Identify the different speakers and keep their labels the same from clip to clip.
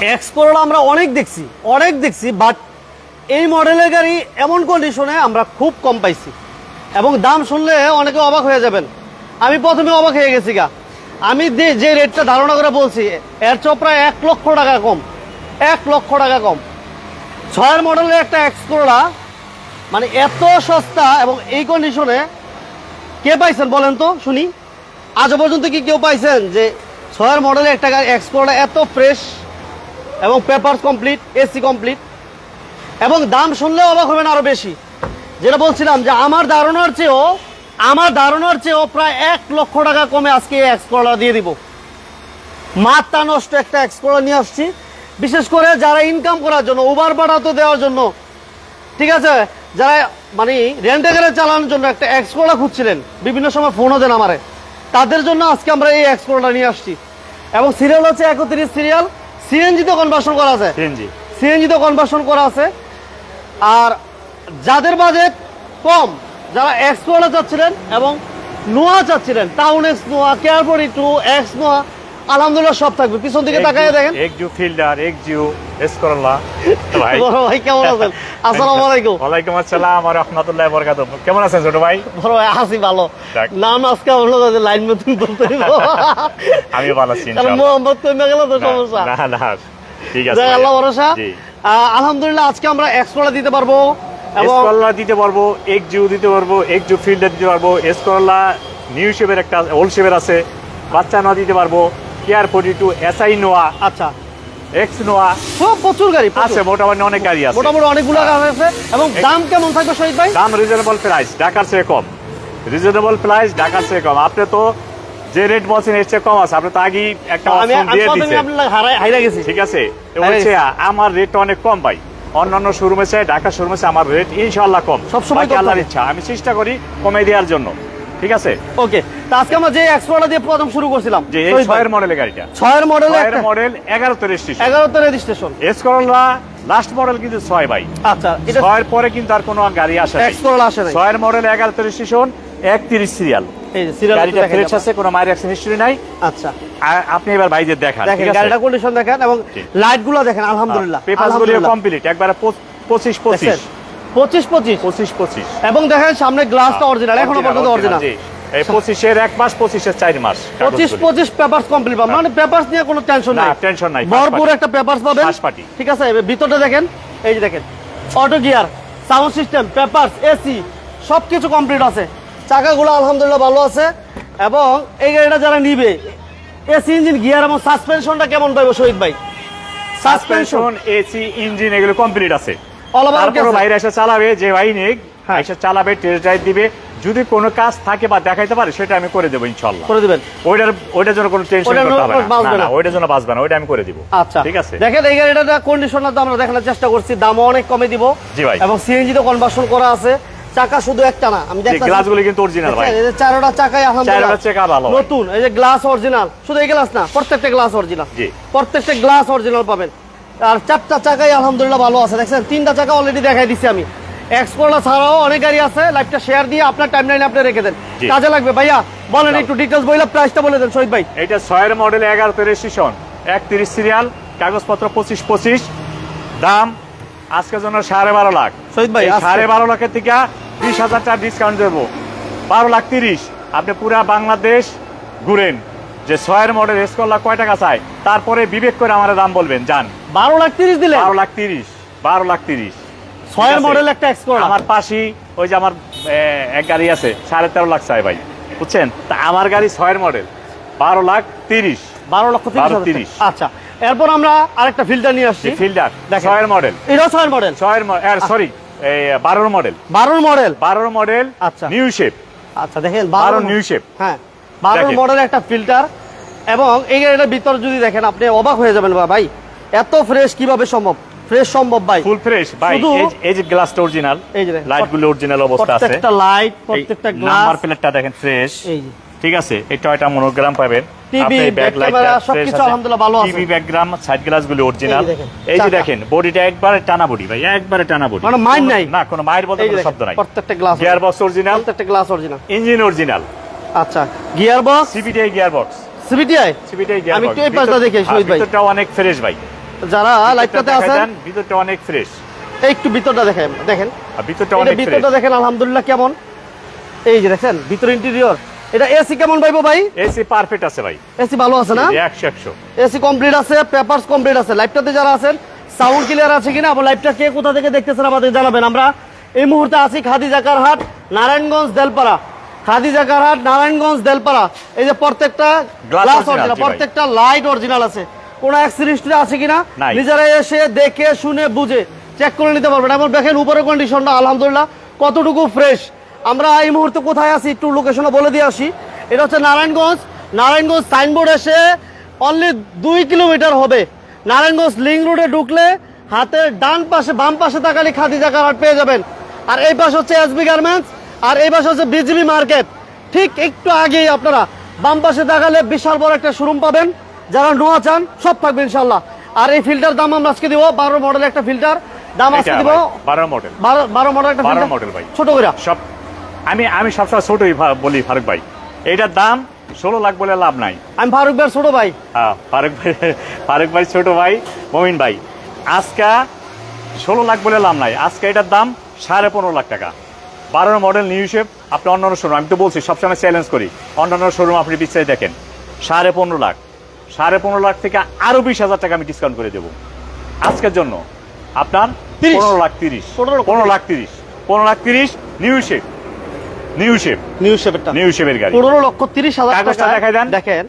Speaker 1: Explorer আমরা অনেক দেখছি অনেক দেখছি বাট এই মডেলের গাড়ি এমন কন্ডিশনে আমরা খুব কম পাইছি। এবং দাম শুনলে অনেকে অবাক হয়ে যাবেন। আমি প্রথমে অবাক হয়ে গেছি গা। আমি যে- রেটটা ধারণা করে বলছি, এর চেয়েও প্রায় এক লক্ষ টাকা কম, এক লক্ষ টাকা কম। ছয়ের মডেলের একটা এক্সপ্লোরা মানে এত সস্তা এবং এই কন্ডিশনে কে পাইছেন বলেন তো, শুনি। আজ পর্যন্ত কি কেউ পাইছেন যে, ছয়ের মডেলের একটা গাড়ি এক্সপ্লোরা এত ফ্রেশ এবং পেপার কমপ্লিট এসি কমপ্লিট এবং দাম শুনলেও অবাক হবেন আরও বেশি। যেটা বলছিলাম যে আমার ধারণার চেয়েও, আমার ধারণার চেয়েও প্রায় এক লক্ষ টাকা কমে আজকে এই এক্সপ্লোরা দিয়ে দিব। মাথা নষ্ট একটা এক্সপ্লোরা নিয়ে আসছি। বিশেষ করে যারা ইনকাম করার জন্য উবার ভাড়া তো দেওয়ার জন্য। ঠিক আছে? যারা মানে রেন্টে গাড়ি চালানোর জন্য একটা এক্সপ্লোরা খুঁজছিলেন, বিভিন্ন সময় ফোনও দেন আমারে। তাদের জন্য আজকে আমরা এই এক্সপ্লোরা নিয়ে আসছি। এবং সিরিয়াল হচ্ছে একত্রিশ সিরিয়াল সিএনজিতে কনভার্সন করা আছে।
Speaker 2: সিএনজি।
Speaker 1: সিএনজি তো কনভার্সন করা আছে। আর যাদের বাজেট কম যারা এক্স ওয়ালা চাচ্ছিলেন এবং নোয়া চাচ্ছিলেন টাউন এক্স নোয়া কেয়ারপরি টু এক্স নোয়া আলহামদুলিল্লাহ সব থাকবে। পিছন দিকে তাকায় দেখেন।
Speaker 2: একজু ফিল্ডার একজু এসকরল্লা ভাই।
Speaker 1: বড় ভাই কেমন আছেন? আসসালামু আলাইকুম।
Speaker 2: ওয়ালাইকুম আসসালাম আর রহমতুল্লাহ বরকাত কেমন আছেন ছোট ভাই?
Speaker 1: বড় ভাই হাসি ভালো। নাম আজকে হলো যে লাইন মতন বলতে।
Speaker 2: আমি ভালো আছি ইনশাআল্লাহ।
Speaker 1: মোহাম্মদ গেল তো সমস্যা।
Speaker 2: না না ঠিক আছে
Speaker 1: আল্লাহ ভরসা। আলহামদুলিল্লাহ আজকে আমরা এক্সপ্লোরা দিতে পারব। এবং
Speaker 2: এসকরল্লা দিতে পারব একজু দিতে পারব একজু ফিল্ডার দিতে পারব। এসকরল্লা নিউ শেপের একটা ওল্ড শেপের আছে। বাচ্চা নোয়া দিতে পারব। কেয়ার ফোর্টি টু এসআই নোয়া
Speaker 1: আচ্ছা।
Speaker 2: এক্স নোয়া
Speaker 1: সব প্রচুর গাড়ি।
Speaker 2: আছে মোটামুটি অনেক গাড়ি আছে।
Speaker 1: মোটামুটি অনেকগুলো গাড়ি আছে। এবং দাম কেমন থাকবে শহীদ ভাই?
Speaker 2: দাম রিজনেবল প্রাইস ঢাকার চেয়ে কম। রিজনেবল প্রাইস ঢাকার চেয়ে কম। আপনি তো যে রেট বলছেন এর চেয়ে কম আছে। আপনি তো আগেই একটা অপশন দিয়ে
Speaker 1: আপনার হারাই- গেছি।
Speaker 2: ঠিক আছে? বলছে আমার রেটটা অনেক কম ভাই। অন্যান্য শোরুমে চাই ঢাকা শোরুমে আমার রেট ইনশাল্লাহ কম।
Speaker 1: সবসময়
Speaker 2: আল্লাহর ইচ্ছা। আমি চেষ্টা করি কমে দেওয়ার জন্য। ঠিক আছে?
Speaker 1: ওকে তো আজকে আমরা যে এক্সপ্লোরা দিয়ে প্রথম শুরু করছিলাম
Speaker 2: যে এই ছয়ের মডেলের গাড়িটা।
Speaker 1: ছয়ের মডেল
Speaker 2: মডেল এগারো তো রেজিস্ট্রেশন
Speaker 1: এগারোতে রেজিস্ট্রেশন
Speaker 2: এস করলা লাস্ট মডেল কিন্তু ছয় ভাই।
Speaker 1: আচ্ছা এটা
Speaker 2: ছয়ের পরে কিন্তু আর কোনো গাড়ি আসে
Speaker 1: এক্সপ্লোরা আসে নাই।
Speaker 2: ছয়ের মডেল এগারো তো রেজিস্ট্রেশন একত্রিশ সিরিয়াল
Speaker 1: এই যে সিরিয়াল
Speaker 2: গাড়িটা ফ্রেশ আছে কোনো মায়ের অ্যাক্সিডেন্ট হিস্ট্রি নাই।
Speaker 1: আচ্ছা।
Speaker 2: আপনি এবার ভাইদের দেখান
Speaker 1: দেখেন গাড়িটা কন্ডিশন দেখেন এবং
Speaker 2: জি।
Speaker 1: লাইটগুলো দেখেন আলহামদুলিল্লাহ
Speaker 2: পেপারসগুলো কমপ্লিট একবারে পঁচ- পঁচিশ। পঁচিশ?
Speaker 1: পঁচিশ। পঁচিশ
Speaker 2: পঁচিশ।
Speaker 1: এবং দেখেন সামনে গ্লাসটা অরিজিনাল এখনও পর্যন্ত অরিজিনাল
Speaker 2: এই পঁচিশের এক মাস পঁচিশের চার মাস
Speaker 1: পঁচিশ পঁচিশ পেপারস কমপ্লিট পাবেন। মানে পেপারস নিয়ে কোনো টেনশন নাই।
Speaker 2: tension নাই,
Speaker 1: ভরপুর একটা পেপারস পাবেন। ঠিক আছে ভিতরটা দেখেন। এই যে দেখেন auto gear sound system papers AC সব কিছু কমপ্লিট আছে। চাকাগুলো আলহামদুলিল্লাহ ভালো আছে। এবং এই গাড়িটা যারা নিবে এসি ইঞ্জিন গিয়ার এবং সাসপেনশনটা কেমন পাইবো শহীদ ভাই? সাসপেনশন
Speaker 2: এসি ইঞ্জিন এগুলো কমপ্লিট আছে। তারপরে বাইরে এসে চালাবে যে ভাই নিক
Speaker 1: হ্যাঁ।
Speaker 2: এসে চালাবে টেস্ট ড্রাইভ দিবে। যদি কোনো কাজ থাকে বা দেখাইতে পারে সেটা আমি করে দেবো ইনশাল্লাহ
Speaker 1: করে দিবেন।
Speaker 2: ওইটার ওইটার জন্য কোনো টেনশন করতে হবে না। না
Speaker 1: না।
Speaker 2: ওইটার জন্য বাঁচবে না ওইটা আমি করে দিব।
Speaker 1: আচ্ছা।
Speaker 2: ঠিক আছে?
Speaker 1: দেখেন এই গাড়িটা কন্ডিশনার তো আমরা দেখানোর চেষ্টা করছি দামও অনেক কমে দিব।
Speaker 2: জি ভাই।
Speaker 1: এবং সিএনজি তো কনভার্সন করা আছে। চাকা শুধু একটা না আমি
Speaker 2: গ্লাসগুলো কিন্তু অরিজিনাল ভাই।
Speaker 1: এই যে চারোটা চাকাই আলহামদুলিল্লাহ
Speaker 2: চারোটা চাকা ভালো
Speaker 1: নতুন এই যে গ্লাস অরিজিনাল শুধু এই গ্লাস না প্রত্যেকটা গ্লাস অরিজিনাল
Speaker 2: জি।
Speaker 1: প্রত্যেকটা গ্লাস অরিজিনাল পাবেন। আর চারটা চাকাই আলহামদুলিল্লাহ ভালো আছে। দেখছেন তিনটা চাকা অলরেডি দেখাই দিছি আমি। এক্সপোর্টার ছাড়াও অনেক গাড়ি আছে লাইভটা শেয়ার দিয়ে আপনার টাইম লাইনে আপনি রেখে দেন। কাজে লাগবে। ভাইয়া বলেন একটু ডিটেলস বইলা প্রাইসটা বলে দেন শহীদ ভাই।
Speaker 2: এটা ছয়ের মডেল এগারোতে রেজিস্ট্রেশন একত্রিশ সিরিয়াল কাগজপত্র পঁচিশ পঁচিশ। দাম আজকের জন্য সাড়ে বারো লাখ।
Speaker 1: শহীদ ভাই,
Speaker 2: সাড়ে বারো লাখের থেকে বিশ হাজার টাকা ডিসকাউন্ট দেবো। বারো লাখ তিরিশ। আপনি পুরা বাংলাদেশ ঘুরেন। যে ছয়ের মডেল এসকল্লা কয় টাকা চায় তারপরে বিবেক করে আমার দাম বলবেন যান।
Speaker 1: বারো লাখ তিরিশ দিলে
Speaker 2: বারো লাখ তিরিশ বারো লাখ তিরিশ।
Speaker 1: ছয়ের মডেল একটা এক্সপোর্ট
Speaker 2: আমার পাশেই ওই যে আমার এক গাড়ি আছে সাড়ে তেরো লাখ চাই ভাই। বুঝছেন? তা আমার গাড়ি ছয়ের মডেল বারো লাখ তিরিশ।
Speaker 1: বারো লক্ষ তিরিশ। আচ্ছা এরপর আমরা আরেকটা ফিল্টার নিয়ে আসছি। ফিল্টার।
Speaker 2: ছয়ের মডেল
Speaker 1: এটাও ছয়ের মডেল
Speaker 2: ছয়ের মডেল সরি বারোর মডেল
Speaker 1: বারোর মডেল
Speaker 2: বারোর মডেল
Speaker 1: আচ্ছা।
Speaker 2: নিউ শেপ
Speaker 1: আচ্ছা দেখেন
Speaker 2: বারো নিউ শেপ
Speaker 1: হ্যাঁ। বারোর। মডেল একটা ফিল্টার এবং এই গাড়িটার ভিতর যদি দেখেন আপনি অবাক হয়ে যাবেন বা ভাই। এত ফ্রেশ কীভাবে সম্ভব? ফ্রেশ সম্ভব ভাই।
Speaker 2: ফুল ফ্রেশ ভাই এই যে- গ্লাসটা অরিজিনাল
Speaker 1: এই যে
Speaker 2: লাইটগুলো অরিজিনাল অবস্থা আছে।
Speaker 1: প্রত্যেকটা লাইট প্রত্যেকটা গ্লাস নাম্বার
Speaker 2: প্লেটটা দেখেন ফ্রেশ
Speaker 1: এই যে।
Speaker 2: ঠিক আছে? এই টয়টা মনোগ্রাম পাবেন।
Speaker 1: Back
Speaker 2: ব্যাক লাইটটা
Speaker 1: সবকিছু আলহামদুলিল্লাহ ভালো আছে।
Speaker 2: টিভি ব্যাকগ্রাম সাইড গ্লাসগুলো অরিজিনাল
Speaker 1: এই যে দেখেন,
Speaker 2: বডিটা একবারে টানা বডি ভাই একবারে টানা বডি
Speaker 1: মানে মাইর নাই।
Speaker 2: না কোনো মায়ের বলতে কোনো শব্দ নাই।
Speaker 1: প্রত্যেকটা গ্লাস
Speaker 2: গিয়ার বক্স অরিজিনাল
Speaker 1: প্রত্যেকটা গ্লাস অরিজিনাল
Speaker 2: ইঞ্জিন অরিজিনাল
Speaker 1: আচ্ছা gear box
Speaker 2: CBTI gear box
Speaker 1: CBTI
Speaker 2: CBTI gear
Speaker 1: আমি একটু এই পাশটা দেখি, শহীদ ভাই।
Speaker 2: ভিতরটাও অনেক ফ্রেশ ভাই।
Speaker 1: যারা লাইভটাতে
Speaker 2: দেখাই
Speaker 1: আছেন
Speaker 2: ভিতরটা অনেক ফ্রেশ।
Speaker 1: একটু ভিতরটা দেখেন দেখেন।
Speaker 2: ভিতরটা অনেক ফ্রেশ।
Speaker 1: ভিতরটা দেখেন আলহামদুলিল্লাহ কেমন। এই যে দেখেন ভিতর ইন্টেরিয়র এটা এসি কেমন পাইবো ভাই?
Speaker 2: এসি পারফেক্ট আছে ভাই।
Speaker 1: এসি ভালো আছে না?
Speaker 2: একশো একশো।
Speaker 1: এসি কমপ্লিট আছে পেপারস কমপ্লিট আছে। লাইভটাতে যারা আছেন সাউন্ড ক্লিয়ার আছে কিনা? আবার লাইভটা কে কোথা থেকে দেখতেছেন আমাদের জানাবেন। আমরা এই মুহূর্তে আছি খাদিজাকার হাট নারায়ণগঞ্জ দেলপাড়া। খাদিজাকার হাট নারায়ণগঞ্জ দেলপাড়া। এই যে প্রত্যেকটা গ্লাস অরিজিনাল প্রত্যেকটা লাইট অরিজিনাল আছে। কোন অ্যাক্সিডেন্ট আছে কিনা। নিজেরা এসে দেখে শুনে বুঝে চেক করে নিতে পারবেন। এবং দেখেন উপরে কন্ডিশনটা আলহামদুলিল্লাহ কতটুকু ফ্রেশ আমরা এই মুহূর্তে কোথায় আছি একটু লোকেশনে বলে দিয়ে আসি। এটা হচ্ছে নারায়ণগঞ্জ। নারায়ণগঞ্জ সাইনবোর্ড এসে অনলি দুই কিলোমিটার হবে। নারায়ণগঞ্জ লিং রোডে ঢুকলে হাতের ডান পাশে বাম পাশে তাকালে খাদিজা কারাট পেয়ে যাবেন। আর এই পাশে হচ্ছে এসবি গার্মেন্টস আর এই পাশে হচ্ছে বিজিবি মার্কেট। ঠিক একটু আগেই আপনারা বাম পাশে দেখালে বিশাল বড় একটা শোরুম পাবেন। যারা নোয়া চান সব থাকবে ইনশাল্লাহ আর এই ফিল্টার দাম আমরা আজকে দিব বারো মডেল একটা ফিল্টার দাম আজকে দিব
Speaker 2: বারো মডেল
Speaker 1: বারো বারো মডেল একটা
Speaker 2: 12 মডেল ভাই।
Speaker 1: ছোট করে
Speaker 2: সব আমি আমি সবসময় ছোটই বলি ফারুক ভাই। এইটার দাম ষোলো লাখ বলে লাভ নাই।
Speaker 1: আমি ফারুক ভাইয়ের ছোট ভাই।
Speaker 2: হ্যাঁ, ফারুক ভাই ফারুক ভাই ছোট ভাই মমিন ভাই। আজকে ষোলো লাখ বলে লাভ নাই। আজকে এটার দাম সাড়ে পনেরো লাখ টাকা। বারো মডেল নিউ শেপ আপনি অন্যান্য শোরুম আমি তো বলছি সবসময় চ্যালেঞ্জ করি। অন্যান্য শোরুম আপনি বিস্তারিত দেখেন। সাড়ে পনেরো লাখ। সাড়ে পনেরো লাখ থেকে আরও বিশ হাজার টাকা আমি ডিসকাউন্ট করে দেবো। আজকের জন্য আপনার
Speaker 1: 30
Speaker 2: পনেরো লাখ তিরিশ। পনেরো লাখ তিরিশ। পনেরো লাখ তিরিশ new shape new shape
Speaker 1: new শেপেরটা
Speaker 2: new শেপের গাড়ি।
Speaker 1: পনেরো লক্ষ তিরিশ হাজার
Speaker 2: কাগজটা
Speaker 1: টাকা
Speaker 2: দেখাই দেন।
Speaker 1: দেখেন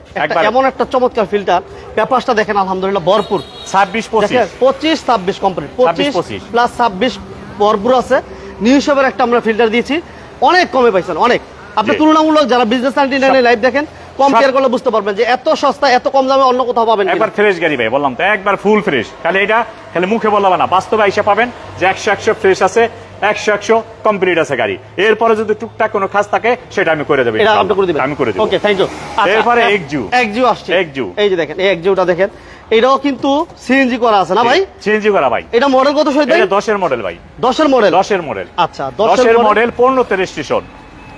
Speaker 1: এমন একটা চমৎকার ফিল্টার পেপারসটা দেখেন আলহামদুলিল্লাহ ভরপুর।
Speaker 2: ছাব্বিশ পঁচিশ।
Speaker 1: দেখেন পঁচিশ ছাব্বিশ কমপ্লিট পঁচিশ
Speaker 2: 25
Speaker 1: প্লাস ছাব্বিশ ভরপুর আছে। নিউ শেপের একটা আমরা ফিল্টার দিয়েছি। অনেক কমে পাইছেন অনেক। আপনি তুলনামূলক যারা বিজনেস নাইনটি নাইনে লাইভ দেখেন কম্পেয়ার করলে বুঝতে পারবেন যে এত সস্তা এত কম দামে অন্য কোথাও পাবেন
Speaker 2: একবার ফ্রেশ গাড়ি ভাই বললাম তো একবার ফুল ফ্রেশ খালি এটা খালি মুখে বললাম না বাস্তবে এসে পাবেন যে একশো একশো ফ্রেশ আছে একশো একশো কমপ্লিট আছে গাড়ি। এরপরে যদি টুকটাক কোনো খাস থাকে সেটা আমি করে দেবো
Speaker 1: করে
Speaker 2: আমি করে দেবো।
Speaker 1: ওকে থ্যাংক ইউ
Speaker 2: এরপরে একজু।
Speaker 1: একজু আসছে।
Speaker 2: একজু।
Speaker 1: এই যে দেখেন এই একজুটা দেখেন। এটাও কিন্তু সিএনজি করা আছে না ভাই?
Speaker 2: চেঞ্জই করা ভাই।
Speaker 1: এটা মডেল কত ভাই?
Speaker 2: এটা দশের মডেল ভাই।
Speaker 1: দশের মডেল
Speaker 2: দশের মডেল
Speaker 1: আচ্ছা
Speaker 2: দশের
Speaker 1: দশের মডেল
Speaker 2: মডেল পনেরোতে রেজিস্ট্রেশন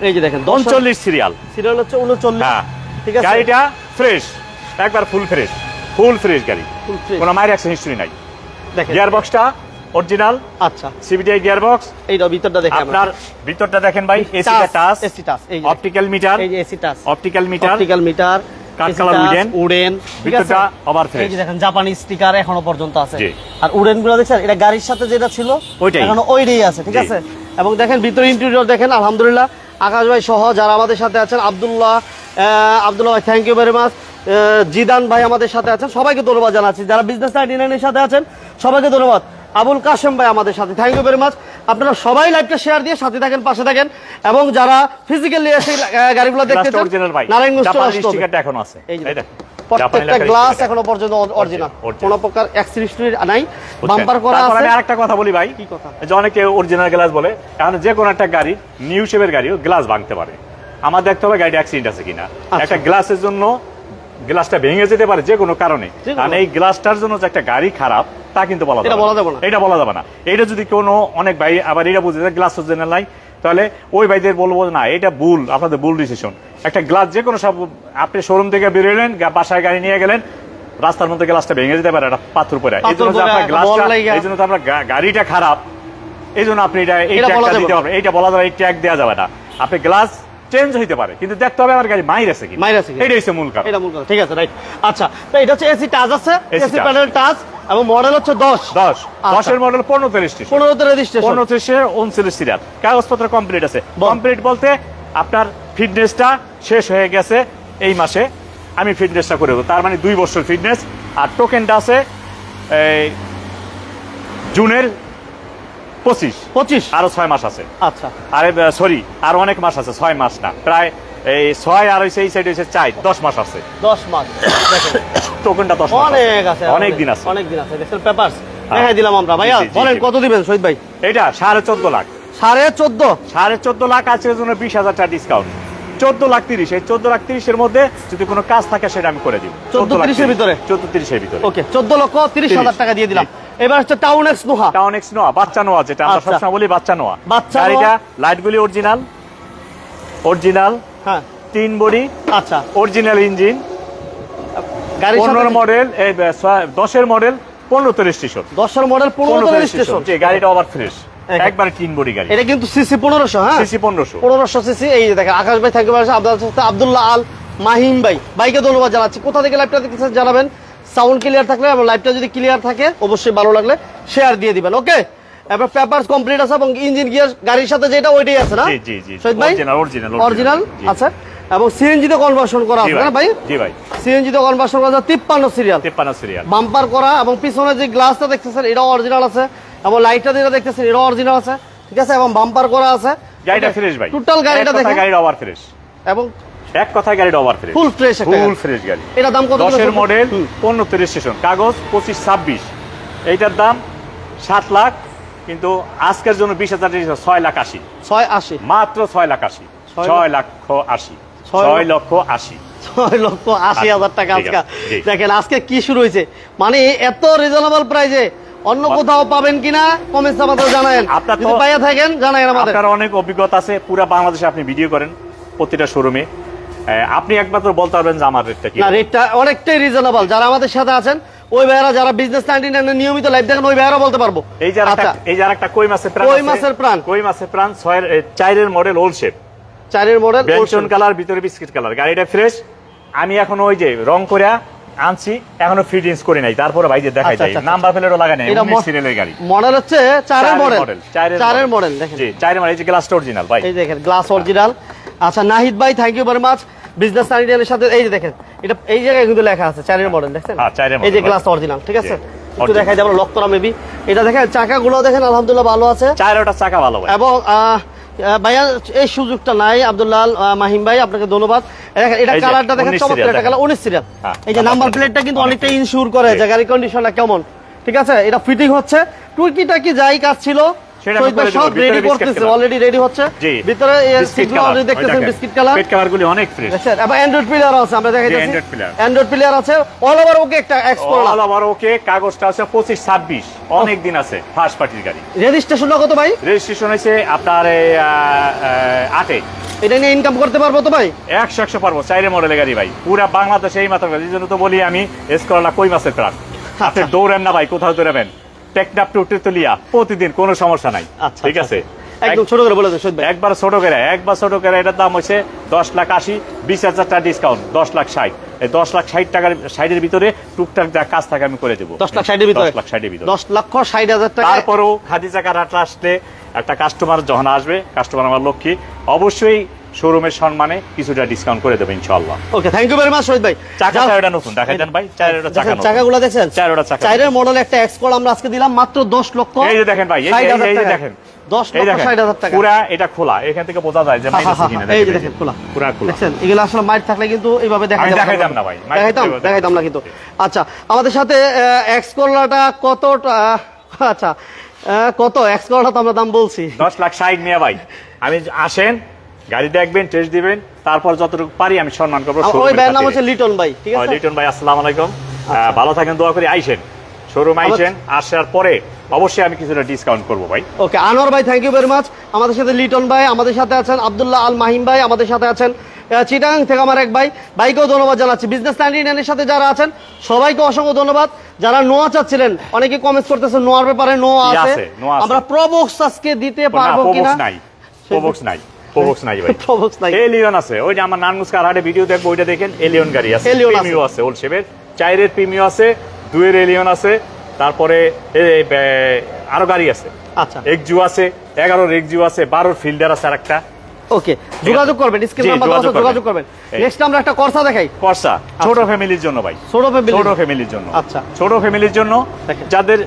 Speaker 1: এই যে দেখেন দশ
Speaker 2: উনচল্লিশ সিরিয়াল
Speaker 1: সিরিয়াল হচ্ছে উনচল্লিশ।
Speaker 2: হ্যাঁ।
Speaker 1: ঠিক আছে?
Speaker 2: গাড়িটা ফ্রেশ একবার ফুল ফ্রেশ ফুল ফ্রেশ গাড়ি। কোনো মায়ের অ্যাক্সিডেন্ট হিস্ট্রি নাই।
Speaker 1: দেখেন।
Speaker 2: গিয়ার বক্সটা অরিজিনাল
Speaker 1: আচ্ছা
Speaker 2: সিবিডিআই গিয়ার বক্স
Speaker 1: এইটা ভিতরটা দেখেন
Speaker 2: আপনার ভিতরটা দেখেন ভাই এসিটা টাচ
Speaker 1: এসি টাচ এই
Speaker 2: অপটিক্যাল মিটার
Speaker 1: এই যে AC touch
Speaker 2: optical meter
Speaker 1: optical meter
Speaker 2: colour wooden.
Speaker 1: Wooden
Speaker 2: ভিতরটা আবার fresh।
Speaker 1: এই যে দেখেন জাপানি স্টিকার এখনও পর্যন্ত আছে। আর উডেনগুলো দেখছেন এটা গাড়ির সাথে যেটা ছিল
Speaker 2: ওইটাই।
Speaker 1: এখনও ওইটাই আছে ঠিক আছে? এবং দেখেন ভিতরে ইন্টেরিয়র দেখেন আলহামদুলিল্লাহ আকাশ ভাই সহ যারা আমাদের সাথে আছেন আব্দুল্লাহ আহ, আব্দুল্লাহ ভাই thank you very much Zidan ভাই আমাদের সাথে আছেন সবাইকে ধন্যবাদ জানাচ্ছি। যারা বিজনেস নাইনটি নাইনের সাথে আছেন সবাইকে ধন্যবাদ। আবুল কাশেম ভাই আমাদের সাথে থ্যাংক ইউ ভেরি মাচ আপনারা সবাই লাইভটা শেয়ার দিয়ে সাথে থাকেন পাশে থাকেন এবং যারা ফিজিক্যালি এসে গাড়িগুলো দেখতে
Speaker 2: ভাই
Speaker 1: নারায়ণগঞ্জ
Speaker 2: এখন আছে।
Speaker 1: প্রত্যেকটা গ্লাস এখনও পর্যন্ত অরিজিনাল। কোনো প্রকার অ্যাক্সিডেন্ট নাই। বাম্পার করা আছে।
Speaker 2: আমি আরেকটা কথা বলি ভাই।
Speaker 1: কি কথা?
Speaker 2: যে অনেকে অরিজিনাল গ্লাস বলে এখন যে কোনো একটা গাড়ি নিউ শেপের গাড়িও গ্লাস ভাঙতে পারে। আমার দেখতে হবে গাড়িটা অ্যাক্সিডেন্ট আছে কিনা।
Speaker 1: আচ্ছা।
Speaker 2: একটা গ্লাসের জন্য গ্লাসটা ভেঙে যেতে পারে যে কোনো কারণে। কারণ এই গ্লাসটার জন্য যে একটা গাড়ি খারাপ তা কিন্তু বলা
Speaker 1: এটা
Speaker 2: যাবে
Speaker 1: বলা যাবে না।
Speaker 2: এটা বলা যাবে না। এটা যদি কোনো অনেক ভাই আবার এটা বুঝে গ্লাস অরিজিনাল নাই তাহলে ওই ভাইদের বলব না এটা ভুল আপনাদের ভুল ডিসিশন একটা গ্লাস যে কোনো সব আপনি শোরুম থেকে বেরোলেন বাসায় গাড়ি নিয়ে গেলেন রাস্তার মধ্যে গ্লাসটা ভেঙে যেতে পারে একটা পাথর পরে এই জন্য আপনার গ্লাসটা এই জন্য তো আপনার গাড়িটা খারাপ। এই জন্য আপনি এটা এই ট্যাগটা দিতে
Speaker 1: না।
Speaker 2: হবে। এইটা বলা যাবে এই ট্যাগ দেওয়া যাবে না। আপনি গ্লাস চেঞ্জ হইতে পারে কিন্তু দেখতে হবে আমার গাড়ি মাইর আছে কি
Speaker 1: মাইর আছে কিনা।
Speaker 2: এটাই হচ্ছে মূল কারণ।
Speaker 1: এটা মূল কথা ঠিক আছে রাইট আচ্ছা তো এটা হচ্ছে এসি টাচ আছে। এসি। Panel touch. এবং মডেল হচ্ছে দশ।
Speaker 2: দশ।
Speaker 1: আচ্ছা।
Speaker 2: দশের মডেল পনেরোতে রেজিস্ট্রেশন
Speaker 1: পনেরোতে রেজিস্ট্রেশন
Speaker 2: পনেরোতে উনচল্লিশ সিরিয়াল কাগজপত্র কমপ্লিট আছে। কমপ্লিট বলতে আপনার ফিটনেসটা শেষ হয়ে গেছে এই মাসে। আমি ফিটনেসটা করে দেবো। তার মানে দুই বছর ফিটনেস আর টোকেনটা আছে এই জুনের পঁচিশ।
Speaker 1: পঁচিশ?
Speaker 2: আরও ছয় মাস আছে।
Speaker 1: আচ্ছা।
Speaker 2: আরে সরি আর অনেক মাস আছে ছয় মাস না। প্রায় এই ছয় আর এই সাইড হইছে চার দশ মাস আছে।
Speaker 1: দশ মাস।
Speaker 2: টোকেনটা দশ
Speaker 1: অনেক আছে
Speaker 2: অনেক দিন আছে।
Speaker 1: অনেক দিন আছে। দেখছেন পেপারস? দেখাই দিলাম আমরা। ভাইয়া বলেন কত দিবেন শহীদ ভাই?
Speaker 2: এটা সাড়ে চোদ্দ লাখ।
Speaker 1: সাড়ে চোদ্দ?
Speaker 2: সাড়ে চোদ্দ লাখ আজকের জন্য বিশ হাজার টাকা ডিসকাউন্ট চোদ্দ লাখ তিরিশ এই চোদ্দ লাখ তিরিশের মধ্যে যদি কোনো কাজ থাকে সেটা আমি করে দিব।
Speaker 1: 14 30 এর ভিতরে?
Speaker 2: চোদ্দ তিরিশের ভিতরে।
Speaker 1: ওকে চোদ্দ লক্ষ তিরিশ। হাজার টাকা দিয়ে দিলাম। এবার হচ্ছে town x Noah
Speaker 2: town x Noah বাচ্চা নোয়া যেটা আমরা
Speaker 1: আচ্ছা।
Speaker 2: সবসময় বলি বাচ্চা নোয়া
Speaker 1: বাচ্চা
Speaker 2: গাড়িটা লাইটগুলি অরিজিনাল অরিজিনাল
Speaker 1: হ্যাঁ।
Speaker 2: তিন বডি
Speaker 1: আচ্ছা।
Speaker 2: অরিজিনাল ইঞ্জিন পনেরো মডেল এই দশের মডেল পনেরো তো রেজিস্ট্রেশন
Speaker 1: দশের মডেল পনেরো রেজিস্ট্রেশন
Speaker 2: যে গাড়িটা ওভার ফ্রেশ। একবারে তিন বডি গাড়ি।
Speaker 1: এটা কিন্তু সিসি পনেরোশো হ্যাঁ?
Speaker 2: সিসি পনেরোশো।
Speaker 1: পনেরোশো সিসি এই দেখেন আকাশ ভাই থাকবে আপনার সাথে আব্দুল্লাহ আল মাহিম ভাই। বাইকে ধন্যবাদ জানাচ্ছি। কোথা থেকে লাইভটা দেখতেছেন জানাবেন? সাউন্ড ক্লিয়ার থাকলে এবং লাইভটা যদি ক্লিয়ার থাকে অবশ্যই ভালো লাগলে শেয়ার দিয়ে দিবেন ওকে এবার পেপারস কমপ্লিট আছে এবং ইঞ্জিন গিয়ার গাড়ির সাথে যেটা ওইটাই আছে না?
Speaker 2: জি জি জি।
Speaker 1: শহীদ ভাই?
Speaker 2: অরিজিনাল
Speaker 1: এবং সিএনজি তে কনভার্সন করা আছে না ভাই।
Speaker 2: জি ভাই।
Speaker 1: সিএনজি তে কনভার্সন করা আছে সিরিয়াল
Speaker 2: তেপ্পান্ন সিরিয়াল
Speaker 1: বাম্পার করা এবং পিছনে যে গ্লাসটা দেখতেছেন এটাও অরিজিনাল আছে। এবং লাইটটা যেটা দেখতেছেন এটাও অরিজিনাল আছে। ঠিক আছে? এবং বাম্পার করা আছে।
Speaker 2: গাড়িটা ফ্রেশ ভাই।
Speaker 1: টোটাল গাড়িটা দেখেন।
Speaker 2: গাড়িটা ওভার ফ্রেশ
Speaker 1: এবং
Speaker 2: এক কথায় গাড়িটা over fresh
Speaker 1: full fresh
Speaker 2: full fresh গাড়ি।
Speaker 1: এটা দাম কত করে
Speaker 2: দশের মডেল
Speaker 1: হুম।
Speaker 2: পনেরো রেজিস্ট্রেশন কাগজ পঁচিশ ছাব্বিশ। এইটার দাম সাত লাখ কিন্তু আজকের জন্য বিশ হাজার রেজিস্ট্রেশন ছয় লাখ আশি।
Speaker 1: ছয় আশি।
Speaker 2: মাত্র ছয় লাখ আশি।
Speaker 1: ছয়
Speaker 2: ছয় লক্ষ আশি।
Speaker 1: ছয়
Speaker 2: ছয় লক্ষ আশি।
Speaker 1: ছয় লক্ষ আশি হাজার টাকা আজকে। দেখেন আজকে কি শুরু হয়েছে? মানে এত রিজনেবল প্রাইসে অন্য কোথাও পাবেন কিনা কমেন্টস আমাদের জানায়েন।
Speaker 2: আপনার তো-
Speaker 1: পাইয়া থাকেন জানায়েন আমাদের।
Speaker 2: আপনার অনেক অভিজ্ঞতা আছে পুরো বাংলাদেশে আপনি ভিডিও করেন প্রতিটা শোরুমে আপনি একমাত্র বলতে পারবেন যে আমার রেটটা কি?
Speaker 1: না রেটটা অনেকটাই রিজনেবল যারা আমাদের সাথে আছেন ওই ভাইয়ারা যারা বিজনেস নাইনটি নিয়মিত লাইভ দেখেন ওই ভাইয়ারা বলতে পারব।
Speaker 2: এই যার
Speaker 1: আচ্ছা।
Speaker 2: এই যার একটা কই মাছের প্রাণ
Speaker 1: কই। মাছের প্রাণ।
Speaker 2: কই মাছের প্রাণ? ছয়ের চারের মডেল ওল শেপ
Speaker 1: চারের মডেল
Speaker 2: বেঞ্চন কালার ভিতরে বিস্কিট কালার গাড়িটা ফ্রেশ আমি এখন ওই যে রং করে আনছি এখনও ফিটিংস করি নাই। তারপরে ভাই যে দেখাই
Speaker 1: আচ্ছা,
Speaker 2: যায়
Speaker 1: আচ্ছা,
Speaker 2: নাম্বার প্লেটও লাগা নেই
Speaker 1: এটা
Speaker 2: সিরিয়ালের গাড়ি।
Speaker 1: মডেল হচ্ছে চারের মডেল চারের মডেল দেখেন।
Speaker 2: জি চারের মডেল এই যে গ্লাসটা অরিজিনাল ভাই।
Speaker 1: এই দেখেন গ্লাস অরিজিনাল আচ্ছা নাহিদ ভাই thank you very much business নাইনটিনের সাথে এই যে দেখেন এটা এই জায়গায় কিন্তু লেখা আছে চারের মডেল দেখছেন?
Speaker 2: হ্যাঁ,
Speaker 1: এই যে গ্লাস অরিজিনাল ঠিক আছে? একটু দেখাই যাব লক করা মেবি এটা দেখেন চাকাগুলো দেখেন আলহামদুলিল্লাহ ভালো আছে।
Speaker 2: চারেরটা চাকা ভালো
Speaker 1: এবং ভাইয়া এই সুযোগটা নাই আব্দুল্লাহ মাহিম ভাই আপনাকে ধন্যবাদ। এটা কালারটা দেখেন চমৎকার একটা কালার উনিশ সিরিয়াল
Speaker 2: হ্যাঁ,
Speaker 1: এই যে নাম্বার প্লেটটা কিন্তু
Speaker 2: অনেকটা।
Speaker 1: ইনশিওর করে। যে গাড়ির কন্ডিশনটা কেমন? ঠিক আছে? এটা ফিটিং হচ্ছে। টুইকিটা কি যাই কাজ ছিল?
Speaker 2: সেটা আমি
Speaker 1: শহীদ ভাই
Speaker 2: করে দেবো,
Speaker 1: সব রেডি করতেছে অলরেডি রেডি হচ্ছে। ভিতরে
Speaker 2: বিস্কিট
Speaker 1: সিটগুলো
Speaker 2: কালার
Speaker 1: অলরেডি দেখতেছেন বিস্কিট কালার
Speaker 2: পেট কালার অনেক ফ্রেশ
Speaker 1: দেখছেন এবং অ্যান্ড্রয়েড প্লেয়ার আছে আমরা দেখাই
Speaker 2: জি, Android player।
Speaker 1: অ্যান্ড্রয়েড প্লেয়ার আছে অল ওভার ওকে একটা এক্স
Speaker 2: অল ওভার ওকে কাগজটা আছে পঁচিশ ছাব্বিশ অনেক দিন আছে ফার্স্ট পার্টির গাড়ি।
Speaker 1: রেজিস্ট্রেশনটা কত ভাই?
Speaker 2: রেজিস্ট্রেশন হয়েছে আপনার এই, আহ, আহ, আটে।
Speaker 1: এটা নিয়ে ইনকাম করতে পারব তো ভাই?
Speaker 2: একশো একশো পারব চাইরে মডেলের গাড়ি ভাই। পুরা বাংলাদেশে এই মাত্র এই জন্য তো বলি আমি এসকরলা কই মাছের প্রাণ? আপনি দৌড়েন না ভাই কোথাও দৌড়াবেন। টেকনাপ টু তেতুলিয়া প্রতিদিন কোনো সমস্যা নাই।
Speaker 1: আচ্ছা,
Speaker 2: ঠিক আছে?
Speaker 1: একদম ছোট করে বলে দেন
Speaker 2: একবার ছোট করে একবার ছোট করে এটার দাম হচ্ছে দশ লাখ আশি বিশ হাজার টাকা ডিসকাউন্ট দশ লাখ ষাট। এই দশ লাখ ষাট টাকার ষাটের ভিতরে টুকটাক যা কাজ থাকে আমি করে দেবো।
Speaker 1: দশ লাখ ষাটের ভিতরে?
Speaker 2: দশ লাখ ষাটের ভিতরে।
Speaker 1: দশ লক্ষ ষাট হাজার টাকা
Speaker 2: তারপরেও খাদিজা কারাটা আসলে একটা কাস্টমার যখন আসবে কাস্টমার আমার লক্ষ্মী অবশ্যই শোরুমের সম্মানে কিছুটা ডিসকাউন্ট করে দেবেন ইনশাল্লাহ
Speaker 1: okay thank you very much Shahid ভাই।
Speaker 2: চাকা চারটা নতুন দেখাই দেন ভাই চারটা চাকা
Speaker 1: দেখেন,
Speaker 2: নতুন।
Speaker 1: চাকাগুলো দেখছেন?
Speaker 2: চারটা চাকা
Speaker 1: চাইরের মডেল একটা এক্স কল আমরা আজকে দিলাম মাত্র দশ লক্ষ
Speaker 2: এই যে দেখেন ভাই এই যে- এই যে-। দেখেন।
Speaker 1: দশ
Speaker 2: এই
Speaker 1: লক্ষ
Speaker 2: দেখেন
Speaker 1: ষাট হাজার টাকা।
Speaker 2: পুরা এটা খোলা এখান থেকে বোঝা যায় যে মাইনাস কিনা
Speaker 1: এই যে দেখেন। খোলা।
Speaker 2: পুরা খোলা।
Speaker 1: দেখছেন এগুলো আসলে মাইট থাকলে কিন্তু এইভাবে দেখা যাবে
Speaker 2: দেখাইতাম না ভাই,
Speaker 1: দেখাইতাম দেখাইতাম না কিন্তু। আচ্ছা আমাদের সাথে এক্স করলাটা কত আচ্ছা কত? এক্স করলা তো আমরা দাম বলছি।
Speaker 2: দশ লাখ ষাট নিয়ে ভাই। আমি আসেন গাড়ি দেখবেন টেস্ট দিবেন তারপর যতটুকু পারি আমি সম্মান করব
Speaker 1: ওই ভাইয়ের নাম হচ্ছে লিটন ভাই ঠিক আছে?
Speaker 2: লিটন ভাই আসসালামু আলাইকুম। ভালো থাকেন দোয়া করি আইসেন। শোরুম আইসেন আসার পরে অবশ্যই আমি কিছুটা ডিসকাউন্ট করব ভাই।
Speaker 1: ওকে আনোয়ার ভাই থ্যাংক ইউ ভেরি মাচ আমাদের সাথে লিটন ভাই আমাদের সাথে আছেন আব্দুল্লাহ আল মাহিম ভাই আমাদের সাথে আছেন চিটাং থেকে আমার এক ভাই। ভাইকেও ধন্যবাদ জানাচ্ছি। বিজনেস নাইনটি নাইনের সাথে যারা আছেন সবাইকে অসংখ্য ধন্যবাদ। যারা নোয়া চাচ্ছিলেন অনেকে কমেন্টস করতেছেন নোয়ার ব্যাপারে নোয়া আছে। আমরা প্রবক্স আজকে দিতে পারব কিনা?
Speaker 2: প্রবক্স নাই। প্রবক্স নাই ভাই।
Speaker 1: প্রবক্স নাই।
Speaker 2: এলিয়ন আছে। ওই যে আমার কারহাটে ভিডিও দেখব ওইটা দেখেন এলিয়ন গাড়ি আছে।
Speaker 1: এলিয়ন আছে।
Speaker 2: প্রিমিও আছে ওল শেপের চাইরের প্রিমিও আছে দুয়ের এলিয়ন আছে। তারপরে আরও গাড়ি আছে।
Speaker 1: আচ্ছা।
Speaker 2: এক্সিউ আছে এগারোর এক্সিউ আছে বারোর ফিল্ডার আছে আরেকটা।
Speaker 1: ওকে যোগাযোগ করবেন স্ক্রিন নাম্বার
Speaker 2: যোগাযোগ করবেন।
Speaker 1: যোগাযোগ করবেন। নেক্সট আমরা একটা করসা দেখাই।
Speaker 2: কর্সা ছোট ফ্যামিলির জন্য ভাই।
Speaker 1: ছোট ফ্যামিলি
Speaker 2: ছোট ফ্যামিলির জন্য।
Speaker 1: আচ্ছা।
Speaker 2: ছোট ফ্যামিলির জন্য। যাদের